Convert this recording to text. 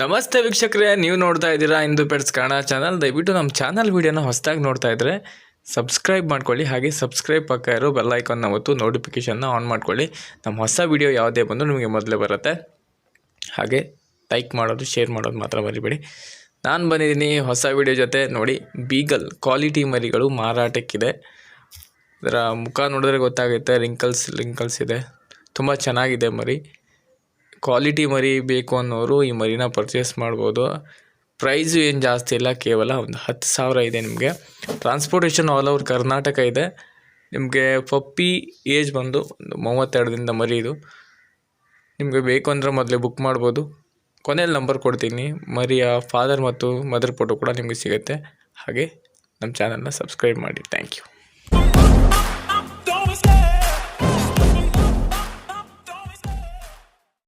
ನಮಸ್ತೆ ವೀಕ್ಷಕರೇ, ನೀವು ನೋಡ್ತಾ ಇದ್ದೀರಾ ಇಂದು ಪೆಟ್ಸ್ ಕನ್ನಡ ಚಾನಲ್ ದಯವಿಟ್ಟು ನಮ್ಮ ಚಾನಲ್ ವೀಡಿಯೋನ ಹೊಸದಾಗಿ ನೋಡ್ತಾ ಇದ್ದರೆ ಸಬ್ಸ್ಕ್ರೈಬ್ ಮಾಡ್ಕೊಳ್ಳಿ, ಹಾಗೆ ಸಬ್ಸ್ಕ್ರೈಬ್ ಪಕ್ಕ ಇರೋ ಬೆಲ್ ಐಕಾನ್ನ ಒತ್ತು ನೋಟಿಫಿಕೇಷನ್ನ ಆನ್ ಮಾಡ್ಕೊಳ್ಳಿ. ನಮ್ಮ ಹೊಸ ವೀಡಿಯೋ ಯಾವುದೇ ಬಂದರೂ ನಿಮಗೆ ಮೊದಲೇ ಬರುತ್ತೆ. ಹಾಗೆ ಲೈಕ್ ಮಾಡೋದು ಶೇರ್ ಮಾಡೋದು ಮಾತ್ರ ಮರಿಬೇಡಿ. ನಾನು ಬಂದಿದ್ದೀನಿ ಹೊಸ ವಿಡಿಯೋ ಜೊತೆ. ನೋಡಿ ಬೀಗಲ್ ಕ್ವಾಲಿಟಿ ಮರಿಗಳು ಮಾರಾಟಕ್ಕಿದೆ. ಇದರ ಮುಖ ನೋಡಿದ್ರೆ ಗೊತ್ತಾಗುತ್ತೆ ರಿಂಕಲ್ಸ್ ರಿಂಕಲ್ಸ್ ಇದೆ. ತುಂಬ ಚೆನ್ನಾಗಿದೆ ಮರಿ. ಕ್ವಾಲಿಟಿ ಮರಿ ಬೇಕು ಅನ್ನೋರು ಈ ಮರಿನ ಪರ್ಚೇಸ್ ಮಾಡ್ಬೋದು. ಪ್ರೈಸು ಏನು ಜಾಸ್ತಿ ಇಲ್ಲ, ಕೇವಲ ಒಂದು ಹತ್ತು ಸಾವಿರ ಇದೆ ನಿಮಗೆ. ಟ್ರಾನ್ಸ್ಪೋರ್ಟೇಷನ್ ಆಲ್ ಓವರ್ ಕರ್ನಾಟಕ ಇದೆ. ನಿಮಗೆ ಪಪ್ಪಿ ಏಜ್ ಬಂದು ಒಂದು ಮೂವತ್ತೆರಡರಿಂದ ಮರಿ ಇದು. ನಿಮಗೆ ಬೇಕು ಅಂದರೆ ಮೊದಲೇ ಬುಕ್ ಮಾಡ್ಬೋದು. ಕೊನೆಯಲ್ಲಿ ನಂಬರ್ ಕೊಡ್ತೀನಿ. ಮರಿಯ ಫಾದರ್ ಮತ್ತು ಮದರ್ ಫೋಟೋ ಕೂಡ ನಿಮಗೆ ಸಿಗುತ್ತೆ. ಹಾಗೆ ನಮ್ಮ ಚಾನಲ್ನ ಸಬ್ಸ್ಕ್ರೈಬ್ ಮಾಡಿ. Thank you